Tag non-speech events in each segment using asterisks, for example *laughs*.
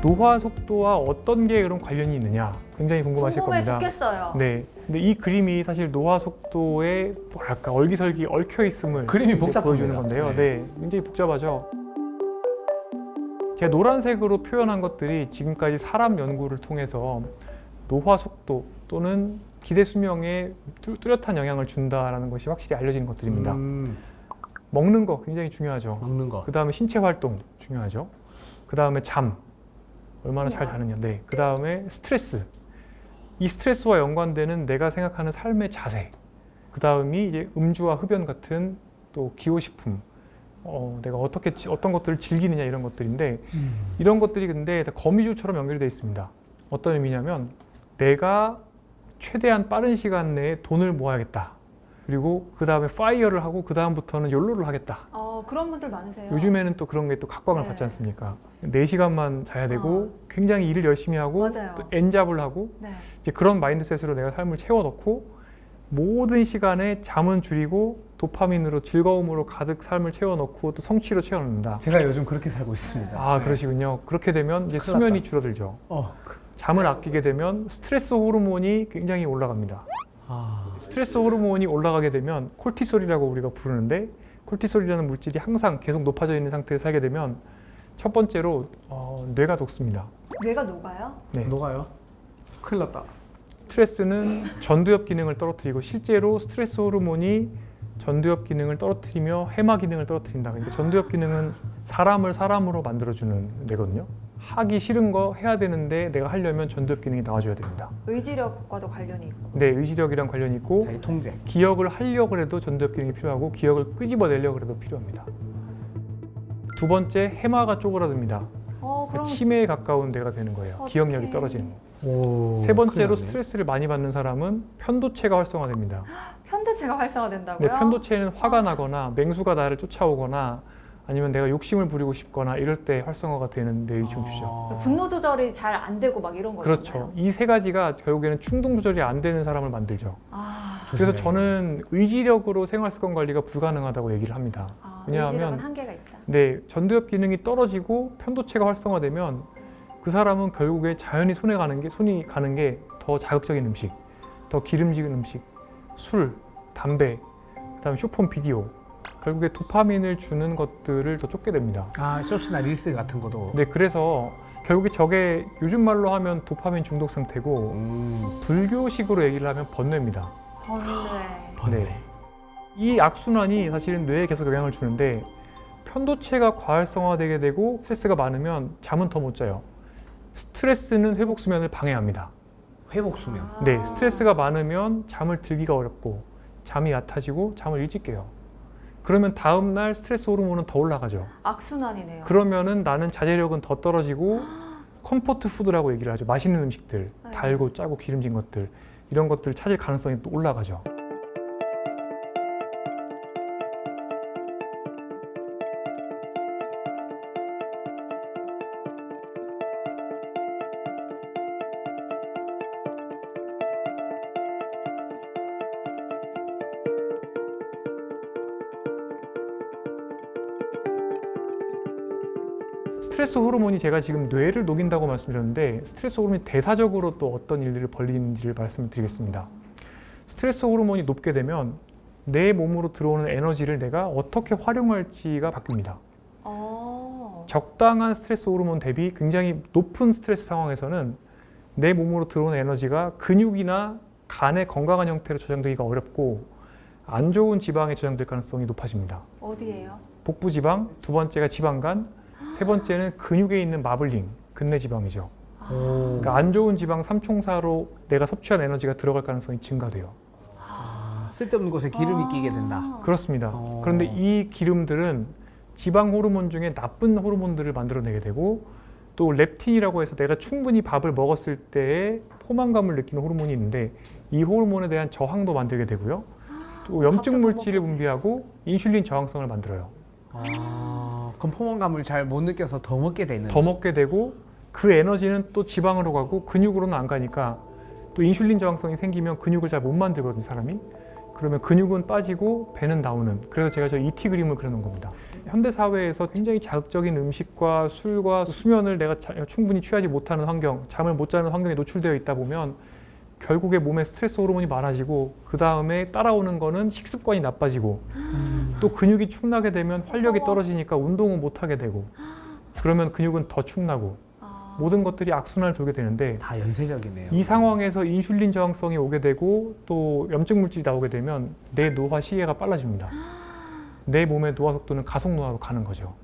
노화 속도와 어떤 게 그런 관련이 있느냐 굉장히 궁금하실 궁금해 겁니다. 죽겠어요. 네. 근데 이 그림이 사실 노화 속도에 뭐랄까 얼기설기 얽혀 있음을 그림이 이제 복잡합니다. 보여주는 건데요. 네. 굉장히 복잡하죠. 제가 노란색으로 표현한 것들이 지금까지 사람 연구를 통해서 노화 속도 또는 기대 수명에 뚜- 뚜렷한 영향을 준다라는 것이 확실히 알려진 것들입니다. 음, 먹는 거 굉장히 중요하죠. 먹는 거. 그 다음에 신체 활동 중요하죠. 그 다음에 잠 얼마나 잘 자느냐. 네. 그 다음에 스트레스. 이 스트레스와 연관되는 내가 생각하는 삶의 자세. 그 다음이 이제 음주와 흡연 같은 또 기호식품. 어, 내가 어떻게 지- 어떤 것들을 즐기느냐 이런 것들인데 이런 것들이 근데 다 거미줄처럼 연결되어 있습니다. 어떤 의미냐면 내가 최대한 빠른 시간 내에 돈을 모아야겠다. 그리고 그 다음에 파이어를 하고 그 다음부터는 욜로를 하겠다. 어, 그런 분들 많으세요. 요즘에는 또 그런 게 또 각광을 네. 받지 않습니까? 4시간만 자야 되고 어. 굉장히 일을 열심히 하고 맞아요. 또 엔잡을 하고 네. 이제 그런 마인드셋으로 내가 삶을 채워 넣고 모든 시간에 잠은 줄이고 도파민으로 즐거움으로 가득 삶을 채워 넣고 또 성취로 채워 넣는다. 제가 요즘 그렇게 살고 있습니다. 아 네. 그러시군요. 그렇게 되면 이제 큰일 수면이 났다. 줄어들죠. 어. 잠을 아끼게 되면 스트레스 호르몬이 굉장히 올라갑니다. 아, 스트레스 호르몬이 올라가게 되면 콜티솔이라고 우리가 부르는데 콜티솔이라는 물질이 항상 계속 높아져 있는 상태에 살게 되면 첫 번째로 어, 뇌가 녹습니다. 뇌가 녹아요? 네. 녹아요? 큰일 났다. 스트레스는 전두엽 기능을 떨어뜨리고 실제로 스트레스 호르몬이 전두엽 기능을 떨어뜨리며 해마 기능을 떨어뜨린다. 그러니까 전두엽 기능은 사람을 사람으로 만들어주는 뇌거든요. 하기 싫은 거 해야 되는데 내가 하려면 전두엽 기능이 나와줘야 됩니다. 의지력과도 관련이 있고. 네, 의지력이랑 관련이 있고 자기 통제. 기억을 하려고 해도 전두엽 기능이 필요하고 기억을 끄집어내려고 해도 필요합니다. 두 번째 해마가 쪼그라듭니다. 어, 그럼 치매에 가까운 데가 되는 거예요. 어떡해. 기억력이 떨어지는 거. 오, 세 번째로 났네. 스트레스를 많이 받는 사람은 편도체가 활성화됩니다. *gasps* 편도체가 활성화된다고요? 네, 편도체는 화가 나거나 맹수가 나를 쫓아오거나 아니면 내가 욕심을 부리고 싶거나 이럴 때 활성화가 되는 뇌의 중추죠. 아. 분노 조절이 잘 안 되고 막 이런 거잖아요. 그렇죠. 이세 가지가 결국에는 충동 조절이 안 되는 사람을 만들죠. 아, 그래서 조심해야 저는 의지력으로 생활 습관 관리가 불가능하다고 얘기를 합니다. 아 왜냐하면- 의지력은 한계가 있다. 네, 전두엽 기능이 떨어지고 편도체가 활성화되면 그 사람은 결국에 자연히 손에 가는 게 손이 가는 게 더 자극적인 음식, 더 기름진 음식, 술, 담배, 그다음에 쇼폰 비디오. 결국에 도파민을 주는 것들을 더 쫓게 됩니다. 아, 쇼츠나 릴스 같은 것도. 네, 그래서 결국에 저게 요즘 말로 하면 도파민 중독 상태고 음, 불교식으로 얘기를 하면 번뇌입니다. 번뇌. 번뇌. 네. 이 악순환이 사실은 뇌에 계속 영향을 주는데 편도체가 과활성화되게 되고 스트레스가 많으면 잠은 더 못 자요. 스트레스는 회복 수면을 방해합니다. 회복 수면. 아. 네, 스트레스가 많으면 잠을 들기가 어렵고 잠이 얕아지고 잠을 일찍 깨요. 그러면 다음 날 스트레스 호르몬은 더 올라가죠. 악순환이네요. 그러면은 나는 자제력은 더 떨어지고 *gasps* 컴포트 푸드라고 얘기를 하죠. 맛있는 음식들, 네. 달고 짜고 기름진 것들 이런 것들 찾을 가능성이 또 올라가죠. 호르몬이 제가 지금 뇌를 녹인다고 말씀드렸는데 스트레스 호르몬이 대사적으로 또 어떤 일들을 벌리는지를 말씀을 드리겠습니다. 스트레스 호르몬이 높게 되면 내 몸으로 들어오는 에너지를 내가 어떻게 활용할지가 바뀝니다. 어. 적당한 스트레스 호르몬 대비 굉장히 높은 스트레스 상황에서는 내 몸으로 들어오는 에너지가 근육이나 간의 건강한 형태로 저장되기가 어렵고 안 좋은 지방에 저장될 가능성이 높아집니다. 어디예요? 복부 지방, 두 번째가 지방간, 세 번째는 근육에 있는 마블링, 근내 지방이죠. 오. 그러니까 안 좋은 지방 삼총사로 내가 섭취한 에너지가 들어갈 가능성이 증가돼요. 아, 쓸데없는 곳에 기름이 아. 끼게 된다. 그렇습니다. 어. 그런데 이 기름들은 지방 호르몬 중에 나쁜 호르몬들을 만들어내게 되고 또 렙틴이라고 해서 내가 충분히 밥을 먹었을 때의 포만감을 느끼는 호르몬이 있는데 이 호르몬에 대한 저항도 만들게 되고요. 또 염증 물질을. 분비하고 인슐린 저항성을 만들어요. 아, 그럼 포만감을 잘 못 느껴서 더 먹게 되는. 더 먹게 되고 그 에너지는 또 지방으로 가고 근육으로는 안 가니까 또 인슐린 저항성이 생기면 근육을 잘 못 만들거든요 사람이. 그러면 근육은 빠지고 배는 나오는. 그래서 제가 저 ET 그림을 그려놓은 겁니다. 현대 사회에서 굉장히 자극적인 음식과 술과 수면을 내가 자- 충분히 취하지 못하는 환경, 잠을 못 자는 환경에 노출되어 있다 보면 결국에 몸에 스트레스 호르몬이 많아지고 그 다음에 따라오는 거는 식습관이 나빠지고 또 근육이 축나게 되면 활력이 무서워. 떨어지니까 운동은 못 하게 되고 그러면 근육은 더 축나고 아. 모든 것들이 악순환을 돌게 되는데 다 연쇄적이네요. 이 상황에서 인슐린 저항성이 오게 되고 또 염증 물질이 나오게 되면 내 노화 시계가 빨라집니다. 내 몸의 노화 속도는 가속 노화로 가는 거죠.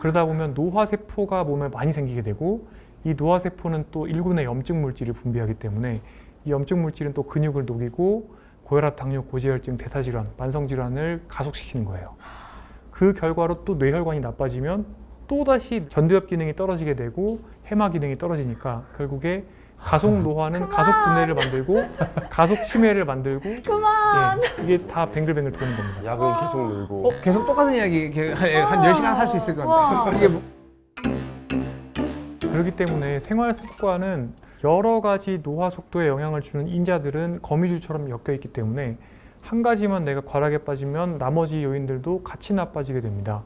그러다 보면 노화 세포가 몸에 많이 생기게 되고 이 노화 세포는 또 일군의 염증 물질을 분비하기 때문에 이 염증 물질은 또 근육을 녹이고 고혈압, 당뇨, 고지혈증, 대사질환, 만성질환을 가속시키는 거예요. 그 결과로 또 뇌혈관이 나빠지면 또다시 전두엽 기능이 떨어지게 되고 해마 기능이 떨어지니까 결국에 가속 노화는 가속 분해를 만들고 가속 치매를 만들고 *laughs* 그만. 예, 이게 다 뱅글뱅글 도는 겁니다. 약은 계속 늘고 어, 계속 똑같은 이야기 이렇게 한 10시간 할 수 있을 것 와. 같아요. 이게 뭐- 그렇기 때문에 생활 습관은 여러 가지 노화 속도에 영향을 주는 인자들은 거미줄처럼 엮여 있기 때문에 한 가지만 내가 과락에 빠지면 나머지 요인들도 같이 나빠지게 됩니다.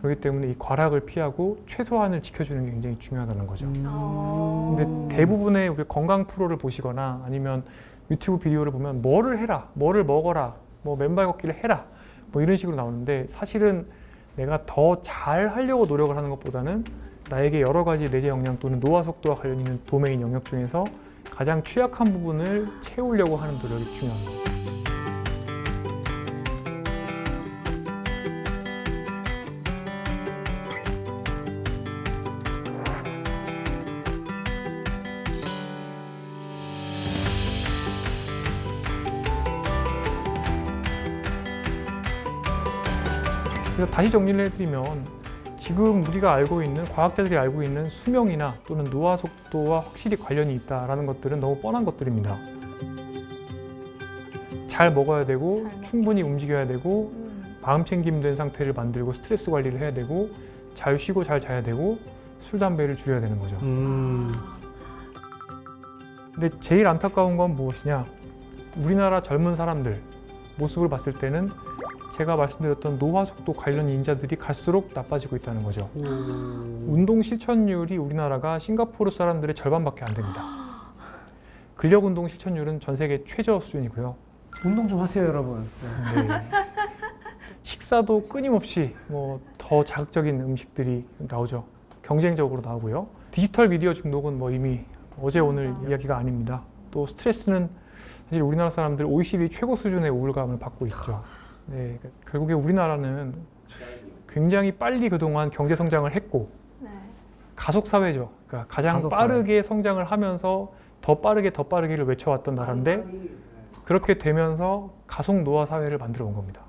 그렇기 때문에 이 과락을 피하고 최소한을 지켜주는 게 굉장히 중요하다는 거죠. 어. 근데 대부분의 우리 건강 프로를 보시거나 아니면 유튜브 비디오를 보면 뭐를 해라, 뭐를 먹어라, 뭐 맨발 걷기를 해라, 뭐 이런 식으로 나오는데 사실은 내가 더 잘 하려고 노력을 하는 것보다는 나에게 여러 가지 내재 역량 또는 노화 속도와 관련 있는 도메인 영역 중에서 가장 취약한 부분을 채우려고 하는 노력이 중요합니다. 다시 정리를 해드리면 지금 우리가 알고 있는 과학자들이 알고 있는 수명이나 또는 노화 속도와 확실히 관련이 있다라는 것들은 너무 뻔한 것들입니다. 잘 먹어야 되고 충분히 움직여야 되고 음. 마음 챙김 된 상태를 만들고 스트레스 관리를 해야 되고 잘 쉬고 잘 자야 되고 술 담배를 줄여야 되는 거죠. 음. 근데 제일 안타까운 건 무엇이냐? 우리나라 젊은 사람들 모습을 봤을 때는 제가 말씀드렸던 노화 속도 관련 인자들이 갈수록 나빠지고 있다는 거죠. 운동 실천율이 우리나라가 싱가포르 사람들의 절반밖에 안 됩니다. 근력 운동 실천율은 전 세계 최저 수준이고요. 운동 좀 하세요, 여러분. 네. 네. 식사도 끊임없이 뭐 더 자극적인 음식들이 나오죠. 경쟁적으로 나오고요. 디지털 미디어 중독은 뭐 이미 어제 오늘 맞아. 이야기가 아닙니다. 또 스트레스는 사실 우리나라 사람들 OECD 최고 수준의 우울감을 받고 있죠. 네, 결국에 우리나라는 굉장히 빨리 그동안 경제 성장을 했고 네. 가속 사회죠. 그러니까 가장 가속 사회. 빠르게 성장을 하면서 더 빠르게 더 빠르게를 외쳐왔던 나라인데 그렇게 되면서 가속 노화 사회를 만들어 온 겁니다.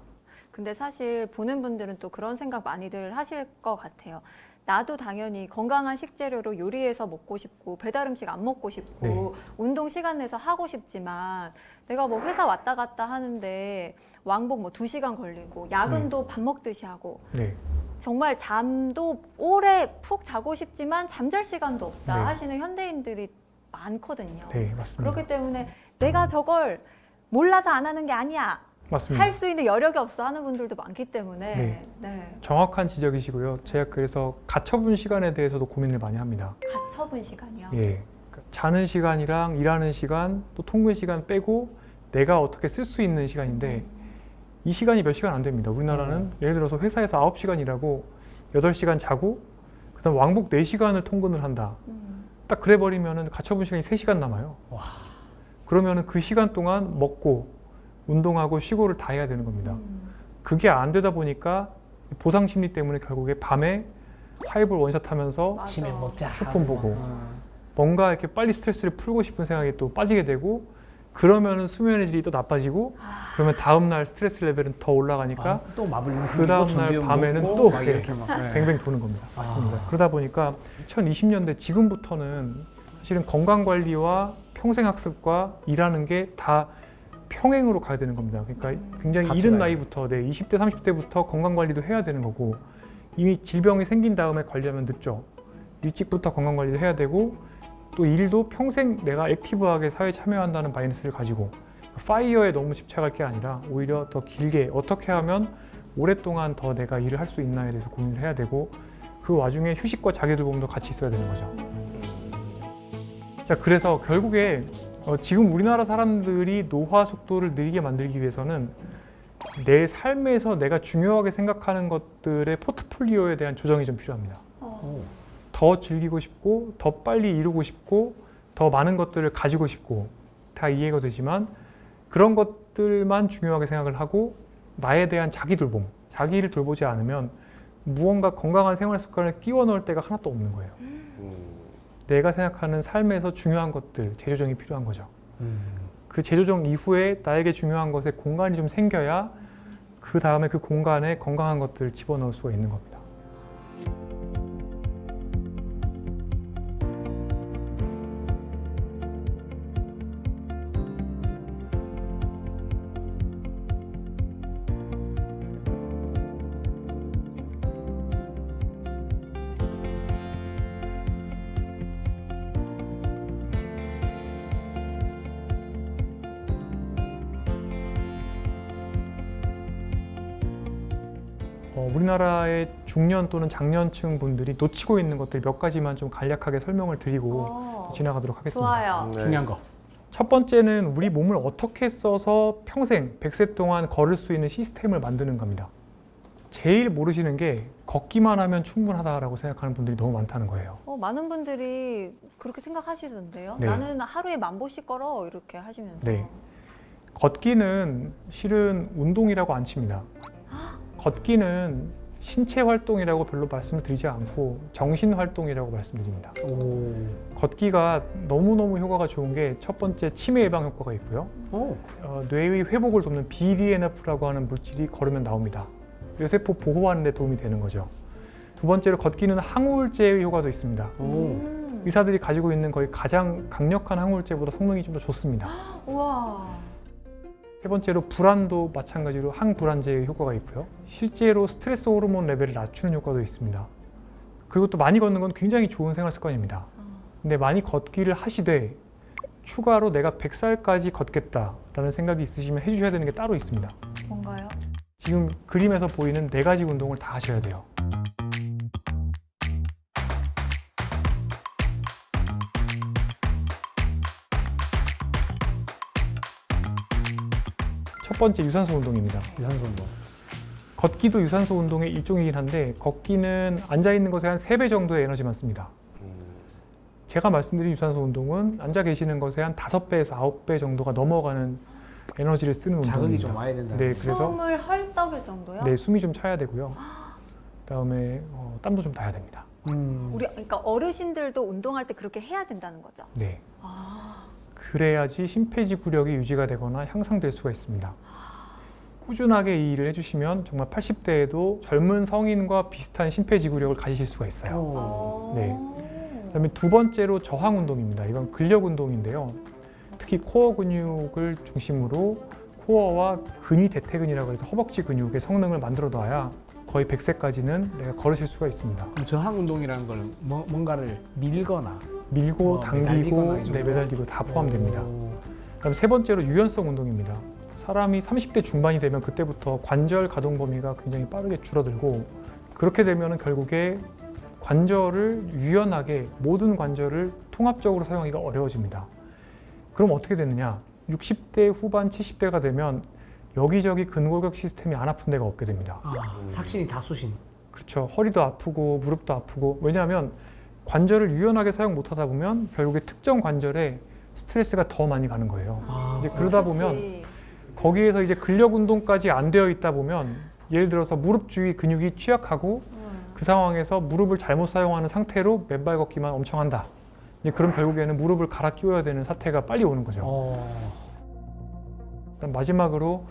근데 사실 보는 분들은 또 그런 생각 많이들 하실 것 같아요. 나도 당연히 건강한 식재료로 요리해서 먹고 싶고 배달 음식 안 먹고 싶고 네. 운동 시간 내서 하고 싶지만 내가 뭐 회사 왔다 갔다 하는데 왕복 뭐 두 시간 걸리고 야근도 밥 먹듯이 하고 네. 정말 잠도 오래 푹 자고 싶지만 잠잘 시간도 없다 네. 하시는 현대인들이 많거든요. 네, 맞습니다. 그렇기 때문에 내가 저걸 몰라서 안 하는 게 아니야. 맞습니다. 할 수 있는 여력이 없어 하는 분들도 많기 때문에 네. 네. 정확한 지적이시고요. 제가 그래서 가처분 시간에 대해서도 고민을 많이 합니다. 가처분 시간이요. 예. 그러니까 자는 시간이랑 일하는 시간 또 통근 시간 빼고 내가 어떻게 쓸 수 있는 시간인데 이 시간이 몇 시간 안 됩니다. 우리나라는 예를 들어서 회사에서 9시간 일하고 8시간 자고 그다음 왕복 4시간을 통근을 한다. 음. 딱 그래 버리면은 가처분 시간이 3시간 남아요. 와. 그러면은 그 시간 동안 먹고 운동하고 쉬고를 다 해야 되는 겁니다. 음. 그게 안 되다 보니까 보상 심리 때문에 결국에 밤에 하이볼 원샷 하면서 먹자. 휴대폰 보고. 어. 뭔가 이렇게 빨리 스트레스를 풀고 싶은 생각이 또 빠지게 되고 그러면은 수면의 질이 또 나빠지고 아. 그러면 다음 날 스트레스 레벨은 더 올라가니까 아, 또 마블링 그 다음 날 밤에는 또막 예, 이렇게 막 네. 뱅뱅 도는 겁니다. 맞습니다. 아. 그러다 보니까 2020년대 지금부터는 사실은 건강 관리와 평생 학습과 일하는 게 다 평행으로 가야 되는 겁니다. 그러니까 굉장히 같이 이른 가야 나이부터 네, 20대 30대부터 건강 관리도 해야 되는 거고 이미 질병이 생긴 다음에 관리하면 늦죠. 일찍부터 건강 관리를 해야 되고 또 일도 평생 내가 액티브하게 사회에 참여한다는 마인드를 가지고 파이어에 너무 집착할 게 아니라 오히려 더 길게 어떻게 하면 오랫동안 더 내가 일을 할 수 있나에 대해서 고민을 해야 되고 그 와중에 휴식과 자기 돌봄도 같이 있어야 되는 거죠. 자, 그래서 결국에 어, 지금 우리나라 사람들이 노화 속도를 느리게 만들기 위해서는 내 삶에서 내가 중요하게 생각하는 것들의 포트폴리오에 대한 조정이 좀 필요합니다. 어. 더 즐기고 싶고 더 빨리 이루고 싶고 더 많은 것들을 가지고 싶고 다 이해가 되지만 그런 것들만 중요하게 생각을 하고 나에 대한 자기 돌봄, 자기를 돌보지 않으면 무언가 건강한 생활 습관을 끼워 넣을 때가 하나도 없는 거예요. 내가 생각하는 삶에서 중요한 것들 재조정이 필요한 거죠. 음. 그 재조정 이후에 나에게 중요한 것에 공간이 좀 생겨야 그 다음에 그 공간에 건강한 것들을 집어넣을 수가 있는 겁니다. 어, 우리나라의 중년 또는 장년층 분들이 놓치고 있는 것들 몇 가지만 좀 간략하게 설명을 드리고 어. 지나가도록 하겠습니다. 좋아요. 네. 중요한 거. 첫 번째는 우리 몸을 어떻게 써서 평생 100세 동안 걸을 수 있는 시스템을 만드는 겁니다. 제일 모르시는 게 걷기만 하면 충분하다라고 생각하는 분들이 너무 많다는 거예요. 어, 많은 분들이 그렇게 생각하시던데요. 네. 나는 하루에 만 보씩 걸어 이렇게 하시면서. 네. 걷기는 실은 운동이라고 안 칩니다. 걷기는 신체 활동이라고 별로 말씀을 드리지 않고 정신 활동이라고 말씀드립니다. 오. 걷기가 너무너무 효과가 좋은 게 첫 번째 치매 예방 효과가 있고요. 오. 어, 뇌의 회복을 돕는 BDNF라고 하는 물질이 걸으면 나옵니다. 뇌세포 보호하는 데 도움이 되는 거죠. 두 번째로 걷기는 항우울제의 효과도 있습니다. 오. 음. 의사들이 가지고 있는 거의 가장 강력한 항우울제보다 성능이 좀 더 좋습니다. 우와. 세 번째로 불안도 마찬가지로 항불안제의 효과가 있고요. 실제로 스트레스 호르몬 레벨을 낮추는 효과도 있습니다. 그리고 또 많이 걷는 건 굉장히 좋은 생활 습관입니다. 근데 많이 걷기를 하시되 추가로 내가 100살까지 걷겠다라는 생각이 있으시면 해주셔야 되는 게 따로 있습니다. 뭔가요? 지금 그림에서 보이는 네 가지 운동을 다 하셔야 돼요. 첫 번째 유산소 운동입니다. 유산소 운동. 걷기도 유산소 운동의 일종이긴 한데 걷기는 앉아 있는 것에 한 3배 정도의 에너지만 씁니다. 제가 말씀드린 유산소 운동은 앉아 계시는 것에 한 5배에서 9배 정도가 넘어가는 에너지를 쓰는 자극이 운동입니다. 좀 와야 된다. 네, 그래서 숨을 헐떡일 정도요? 네, 숨이 좀 차야 되고요. 그다음에 어, 땀도 좀 나야 됩니다. 음. 우리 그러니까 어르신들도 운동할 때 그렇게 해야 된다는 거죠. 네. 아. 그래야지 심폐지구력이 유지가 되거나 향상될 수가 있습니다. 꾸준하게 이 일을 해주시면 정말 80대에도 젊은 성인과 비슷한 심폐지구력을 가지실 수가 있어요. 네. 그다음에 두 번째로 저항 운동입니다. 이건 근력 운동인데요. 특히 코어 근육을 중심으로 코어와 근위 대퇴근이라고 해서 허벅지 근육의 성능을 만들어 놔야 거의 100세까지는 내가 걸으실 수가 있습니다. 저항 운동이라는 걸 뭐, 뭔가를 밀거나 밀고 뭐 당기고 매달리거나 이 정도? 네, 매달리고 다 포함됩니다. 오. 그다음 세 번째로 유연성 운동입니다. 사람이 30대 중반이 되면 그때부터 관절 가동 범위가 굉장히 빠르게 줄어들고 그렇게 되면 결국에 관절을 유연하게 모든 관절을 통합적으로 사용하기가 어려워집니다. 그럼 어떻게 되느냐? 60대 후반 70대가 되면 여기저기 근골격 시스템이 안 아픈 데가 없게 됩니다. 아, 삭신이 다 쑤신. 그렇죠. 허리도 아프고 무릎도 아프고 왜냐하면 관절을 유연하게 사용 못하다 보면 결국에 특정 관절에 스트레스가 더 많이 가는 거예요. 아, 이제 그러다 보면. 거기에서 이제 근력 운동까지 안 되어 있다 보면 예를 들어서 무릎 주위 근육이 취약하고 음. 그 상황에서 무릎을 잘못 사용하는 상태로 맨발 걷기만 엄청 한다. 이제 그럼 결국에는 무릎을 갈아 끼워야 되는 사태가 빨리 오는 거죠. 어. 그다음 마지막으로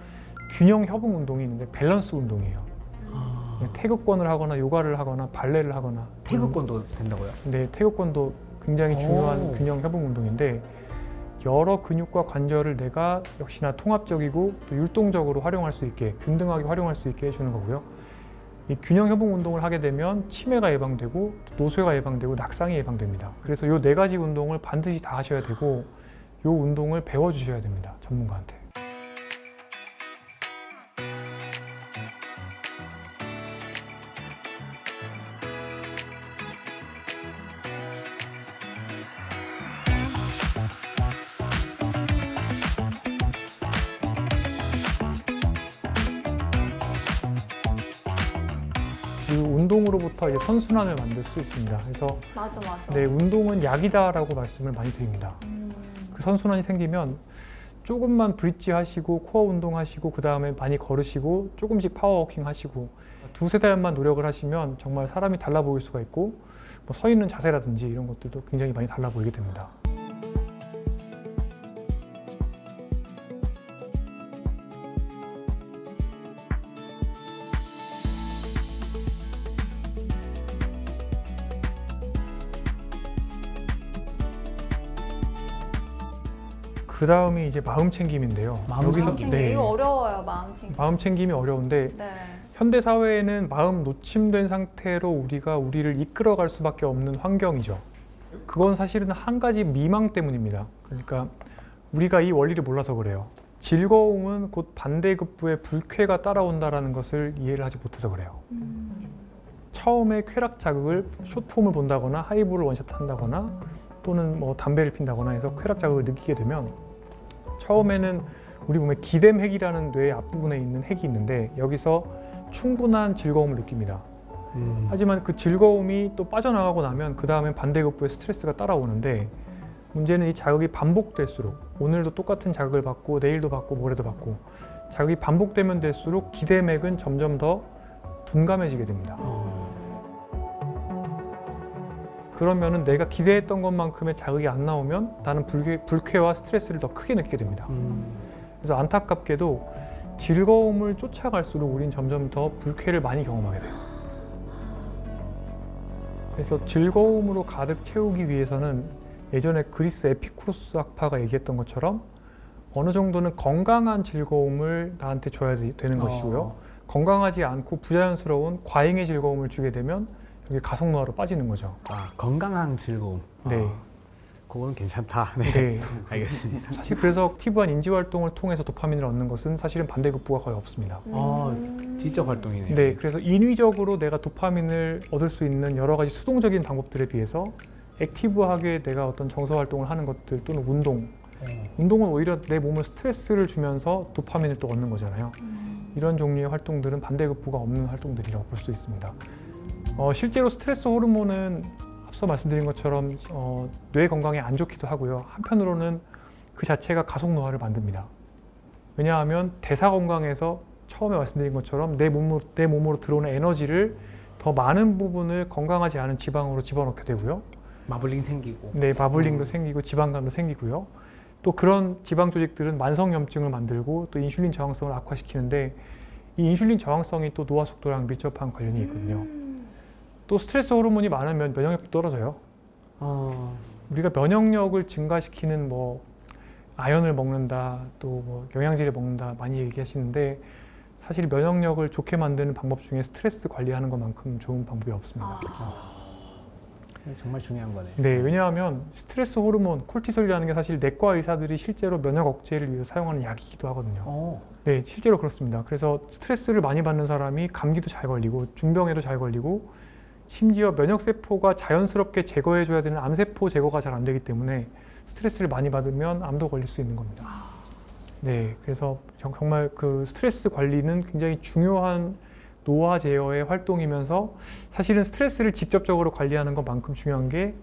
균형 협응 운동이 있는데 밸런스 운동이에요. 아. 태극권을 하거나 요가를 하거나 발레를 하거나 태극권도 된다고요? 네, 태극권도 굉장히 중요한 오. 균형 협응 운동인데 여러 근육과 관절을 내가 역시나 통합적이고 또 율동적으로 활용할 수 있게 균등하게 활용할 수 있게 해주는 거고요. 이 균형 협응 운동을 하게 되면 치매가 예방되고 또 노쇠가 예방되고 낙상이 예방됩니다. 그래서 이 네 가지 운동을 반드시 다 하셔야 되고 이 운동을 배워 주셔야 됩니다. 전문가한테. 운동으로부터 이제 선순환을 만들 수 있습니다. 그래서 맞아 맞아. 네, 운동은 약이다라고 말씀을 많이 드립니다. 음. 그 선순환이 생기면 조금만 브릿지 하시고 코어 운동 하시고 그 다음에 많이 걸으시고 조금씩 파워워킹 하시고 두세 달만 노력을 하시면 정말 사람이 달라 보일 수가 있고 뭐 서 있는 자세라든지 이런 것들도 굉장히 많이 달라 보이게 됩니다. 그 다음이 이제 마음 챙김인데요. 마음 여기서- 챙김 네, 이거 어려워요 마음 챙김. 마음 챙김이 어려운데 네. 현대 사회에는 마음 노침된 상태로 우리가 우리를 이끌어갈 수밖에 없는 환경이죠. 그건 사실은 한 가지 미망 때문입니다. 그러니까 우리가 이 원리를 몰라서 그래요. 즐거움은 곧 반대급부의 불쾌가 따라온다라는 것을 이해를 하지 못해서 그래요. 음. 처음에 쾌락 자극을 숏폼을 본다거나 하이볼을 원샷 한다거나 또는 뭐 담배를 핀다거나 해서 쾌락 자극을 느끼게 되면 처음에는 우리 몸에 기댐 핵이라는 뇌의 앞부분에 있는 핵이 있는데 여기서 충분한 즐거움을 느낍니다. 음. 하지만 그 즐거움이 또 빠져나가고 나면 그 다음에 반대급부의 스트레스가 따라오는데 문제는 이 자극이 반복될수록 오늘도 똑같은 자극을 받고 내일도 받고 모레도 받고 자극이 반복되면 될수록 기대맥은 점점 더 둔감해지게 됩니다. 그러면은 내가 기대했던 것만큼의 자극이 안 나오면 나는 불쾌, 불쾌 와 스트레스를 더 크게 느끼게 됩니다. 음. 그래서 안타깝게도 즐거움을 쫓아갈수록 우린 점점 더 불쾌를 많이 경험하게 돼요. 그래서 즐거움으로 가득 채우기 위해서는 예전에 그리스 에피쿠로스 학파가 얘기했던 것처럼 어느 정도는 건강한 즐거움을 나한테 줘야 되- 되는 것이고요. 어. 건강하지 않고 부자연스러운 과잉의 즐거움을 주게 되면 여기 가속노화로 빠지는 거죠. 아, 건강한 즐거움. 네. 아, 그건 괜찮다. *laughs* 네. 네. 알겠습니다. 사실 그래서 액티브한 인지 활동을 통해서 도파민을 얻는 것은 사실은 반대급부가 거의 없습니다. 어, 음. 지적 활동이네요. 네, 그래서 인위적으로 내가 도파민을 얻을 수 있는 여러 가지 수동적인 방법들에 비해서 액티브하게 내가 어떤 정서 활동을 하는 것들 또는 운동, 어. 운동은 오히려 내 몸을 스트레스를 주면서 도파민을 또 얻는 거잖아요. 음. 이런 종류의 활동들은 반대급부가 없는 활동들이라고 볼 수 있습니다. 어, 실제로 스트레스 호르몬은 앞서 말씀드린 것처럼 어, 뇌 건강에 안 좋기도 하고요. 한편으로는 그 자체가 가속 노화를 만듭니다. 왜냐하면 대사 건강에서 처음에 말씀드린 것처럼 내 몸으로, 내 몸으로 들어오는 에너지를 더 많은 부분을 건강하지 않은 지방으로 집어넣게 되고요. 마블링 생기고. 네, 마블링도 생기고 지방간도 생기고요. 또 그런 지방 조직들은 만성염증을 만들고 또 인슐린 저항성을 악화시키는데 이 인슐린 저항성이 또 노화 속도랑 밀접한 관련이 있거든요. 음. 또 스트레스 호르몬이 많으면 면역력도 떨어져요. 어. 우리가 면역력을 증가시키는 뭐 아연을 먹는다, 또 뭐 영양제를 먹는다 많이 얘기하시는데 사실 면역력을 좋게 만드는 방법 중에 스트레스 관리하는 것만큼 좋은 방법이 없습니다. 아. 정말 중요한 거네요. 네, 왜냐하면 스트레스 호르몬 콜티솔이라는 게 사실 내과 의사들이 실제로 면역 억제를 위해서 사용하는 약이기도 하거든요. 어. 네, 실제로 그렇습니다. 그래서 스트레스를 많이 받는 사람이 감기도 잘 걸리고 중병에도 잘 걸리고 심지어 면역 세포가 자연스럽게 제거해 줘야 되는 암세포 제거가 잘 안 되기 때문에 스트레스를 많이 받으면 암도 걸릴 수 있는 겁니다. 네, 그래서 정- 정말 그 스트레스 관리는 굉장히 중요한 노화 제어의 활동이면서 사실은 스트레스를 직접적으로 관리하는 것만큼 중요한 게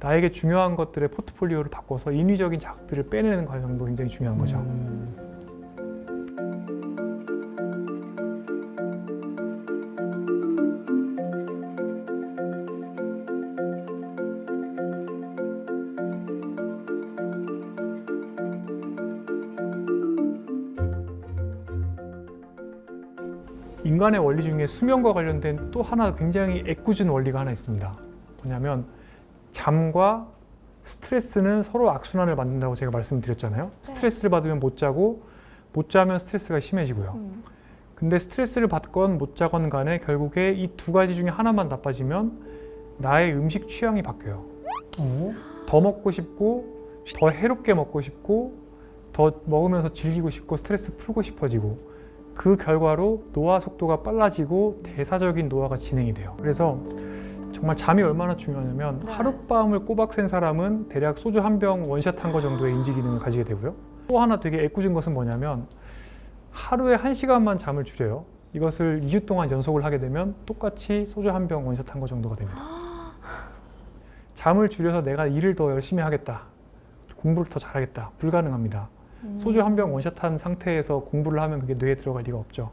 나에게 중요한 것들의 포트폴리오를 바꿔서 인위적인 자극들을 빼내는 과정도 굉장히 중요한 거죠. 음. 인간의 원리 중에 수면과 관련된 또 하나 굉장히 애꿎은 원리가 하나 있습니다. 뭐냐면 잠과 스트레스는 서로 악순환을 만든다고 제가 말씀드렸잖아요. 스트레스를 받으면 못 자고 못 자면 스트레스가 심해지고요. 음. 근데 스트레스를 받건 못 자건 간에 결국에 이 두 가지 중에 하나만 나빠지면 나의 음식 취향이 바뀌어요. 어? 더 먹고 싶고 더 해롭게 먹고 싶고 더 먹으면서 즐기고 싶고 스트레스 풀고 싶어지고 그 결과로 노화 속도가 빨라지고 대사적인 노화가 진행이 돼요. 그래서 정말 잠이 얼마나 중요하냐면 네. 하룻밤을 꼬박 샌 사람은 대략 소주 한 병 원샷 한 거 정도의 인지 기능을 가지게 되고요. 또 하나 되게 애꿎은 것은 뭐냐면 하루에 한 시간만 잠을 줄여요. 이것을 2주 동안 연속을 하게 되면 똑같이 소주 한 병 원샷 한 거 정도가 됩니다. *gasps* 잠을 줄여서 내가 일을 더 열심히 하겠다. 공부를 더 잘하겠다. 불가능합니다. 소주 한 병 원샷 한 상태에서 공부를 하면 그게 뇌에 들어갈 리가 없죠.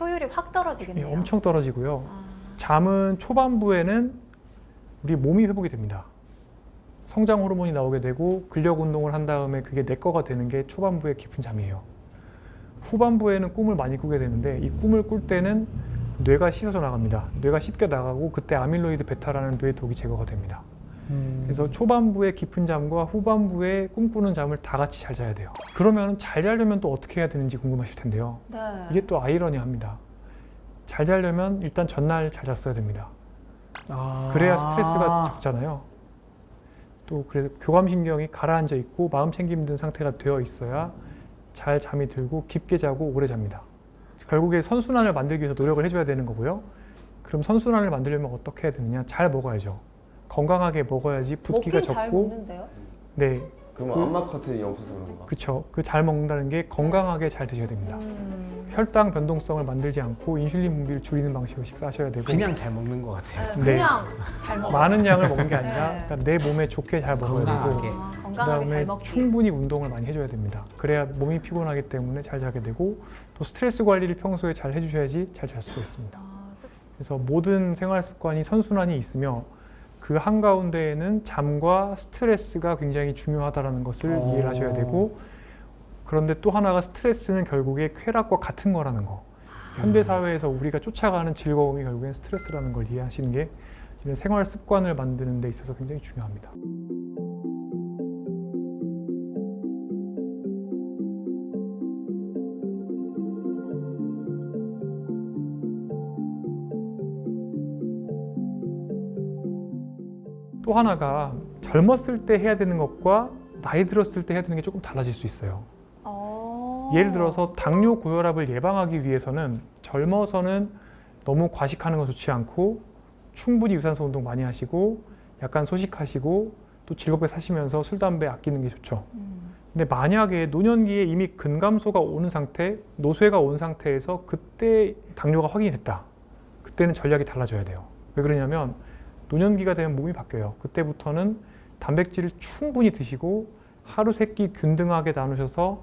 효율이 확 예, 떨어지겠네요. 엄청 떨어지고요. 아, 잠은 초반부에는 우리 몸이 회복이 됩니다. 성장 호르몬이 나오게 되고 근력 운동을 한 다음에 그게 내 거가 되는 게 초반부의 깊은 잠이에요. 후반부에는 꿈을 많이 꾸게 되는데 이 꿈을 꿀 때는 뇌가 씻어져 나갑니다. 뇌가 씻겨 나가고 그때 아밀로이드 베타라는 뇌 독이 제거가 됩니다. 음. 그래서 초반부의 깊은 잠과 후반부의 꿈꾸는 잠을 다 같이 잘 자야 돼요. 그러면 잘 자려면 또 어떻게 해야 되는지 궁금하실 텐데요. 네. 이게 또 아이러니합니다. 잘 자려면 일단 전날 잘 잤어야 됩니다. 아. 그래야 스트레스가 적잖아요. 또 그래서 교감신경이 가라앉아 있고 마음 챙김 든 상태가 되어 있어야 잘 잠이 들고 깊게 자고 오래 잡니다. 결국에 선순환을 만들기 위해서 노력을 해줘야 되는 거고요. 그럼 선순환을 만들려면 어떻게 해야 되느냐? 잘 먹어야죠. 건강하게 먹어야지 붓기가 먹긴 잘 적고, 먹는데요. 네, 그러면 그- 안마 커튼이 없어서 그런가? 그렇죠. 그 잘 먹는다는 게 건강하게 잘 드셔야 됩니다. 음. 혈당 변동성을 만들지 않고 인슐린 분비를 줄이는 방식으로 식사하셔야 되고 그냥 잘 먹는 것 같아요. 네, 네. 그냥 잘 먹어. 많은 양을 먹는 게 아니라 네. 그러니까 내 몸에 좋게 잘 먹어야 되고 건강하게. 아, 건강하게 그다음에 잘 먹기. 충분히 운동을 많이 해줘야 됩니다. 그래야 몸이 피곤하기 때문에 잘 자게 되고 또 스트레스 관리를 평소에 잘 해주셔야지 잘 잘 수가 있습니다. 아, 그래서 모든 생활 습관이 선순환이 있으며 그 한가운데에는 잠과 스트레스가 굉장히 중요하다는 것을 어. 이해를 하셔야 되고 그런데 또 하나가 스트레스는 결국에 쾌락과 같은 거라는 거. 현대 사회에서 우리가 쫓아가는 즐거움이 결국엔 스트레스라는 걸 이해하시는 게 이런 생활 습관을 만드는 데 있어서 굉장히 중요합니다. 또 하나가 젊었을 때 해야 되는 것과 나이 들었을 때 해야 되는 게 조금 달라질 수 있어요. 어. 예를 들어서 당뇨 고혈압을 예방하기 위해서는 젊어서는 너무 과식하는 거 좋지 않고 충분히 유산소 운동 많이 하시고 약간 소식하시고 또 즐겁게 사시면서 술 담배 아끼는 게 좋죠. 음. 근데 만약에 노년기에 이미 근감소가 오는 상태, 노쇠가 온 상태에서 그때 당뇨가 확인이 됐다. 그때는 전략이 달라져야 돼요. 왜 그러냐면 노년기가 되면 몸이 바뀌어요. 그때부터는 단백질을 충분히 드시고 하루 세 끼 균등하게 나누셔서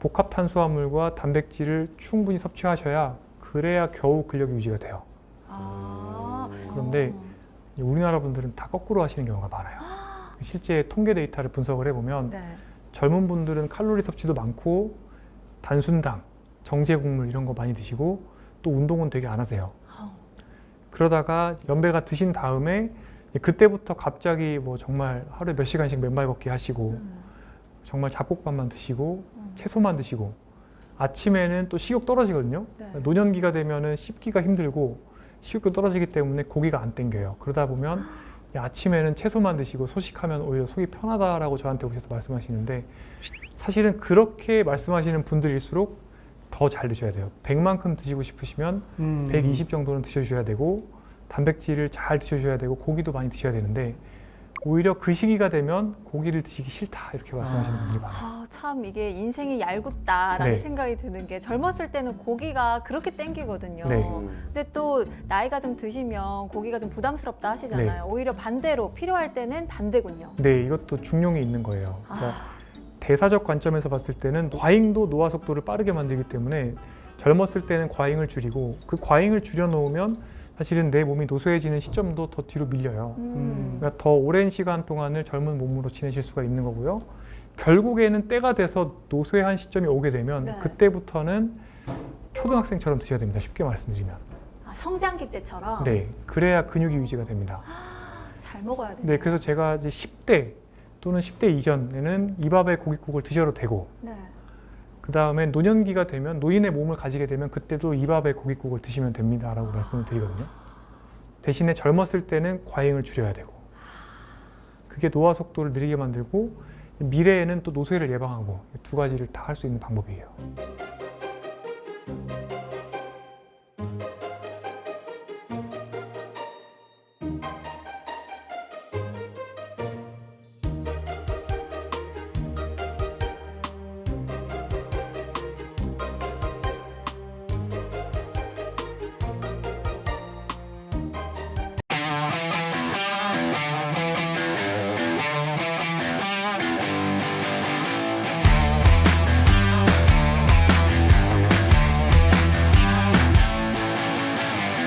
복합 탄수화물과 단백질을 충분히 섭취하셔야 그래야 겨우 근력이 유지가 돼요. 아. 음. 그런데 우리나라 분들은 다 거꾸로 하시는 경우가 많아요. *gasps* 실제 통계 데이터를 분석을 해보면 네. 젊은 분들은 칼로리 섭취도 많고 단순당, 정제 곡물 이런 거 많이 드시고 또 운동은 되게 안 하세요. 어. 그러다가 연배가 드신 다음에 그때부터 갑자기 뭐 정말 하루에 몇 시간씩 맨발 걷기 하시고 음. 정말 잡곡밥만 드시고 음. 채소만 드시고 아침에는 또 식욕 떨어지거든요. 네. 노년기가 되면은 씹기가 힘들고 식욕도 떨어지기 때문에 고기가 안 땡겨요. 그러다 보면 야, 아침에는 채소만 드시고 소식하면 오히려 속이 편하다라고 저한테 오셔서 말씀하시는데 사실은 그렇게 말씀하시는 분들일수록 더 잘 드셔야 돼요. 100만큼 드시고 싶으시면 음. 120 정도는 드셔주셔야 되고 단백질을 잘 드셔주셔야 되고 고기도 많이 드셔야 되는데 오히려 그 시기가 되면 고기를 드시기 싫다 이렇게 말씀하시는 아. 분들이 많아요. 아, 참 이게 인생이 얄궂다라는 네. 생각이 드는 게 젊었을 때는 고기가 그렇게 땡기거든요. 네. 음. 근데 또 나이가 좀 드시면 고기가 좀 부담스럽다 하시잖아요. 네. 오히려 반대로 필요할 때는 반대군요. 네, 이것도 중용이 있는 거예요. 그러니까 아, 대사적 관점에서 봤을 때는 과잉도 노화 속도를 빠르게 만들기 때문에 젊었을 때는 과잉을 줄이고 그 과잉을 줄여놓으면 사실은 내 몸이 노쇠해지는 시점도 더 뒤로 밀려요. 음. 그러니까 더 오랜 시간 동안을 젊은 몸으로 지내실 수가 있는 거고요. 결국에는 때가 돼서 노쇠한 시점이 오게 되면 네. 그때부터는 초등학생처럼 드셔야 됩니다. 쉽게 말씀드리면. 아, 성장기 때처럼 네, 그래야 근육이 유지가 됩니다. *gasps* 잘 먹어야 돼요. 네, 그래서 제가 이제 10대 또는 10대 이전에는 이 밥에 고깃국을 드셔도 되고 네. 그 다음에 노년기가 되면 노인의 몸을 가지게 되면 그때도 이 밥에 고깃국을 드시면 됩니다라고 말씀을 드리거든요. 대신에 젊었을 때는 과잉을 줄여야 되고 그게 노화 속도를 느리게 만들고 미래에는 또 노쇠를 예방하고 두 가지를 다 할 수 있는 방법이에요.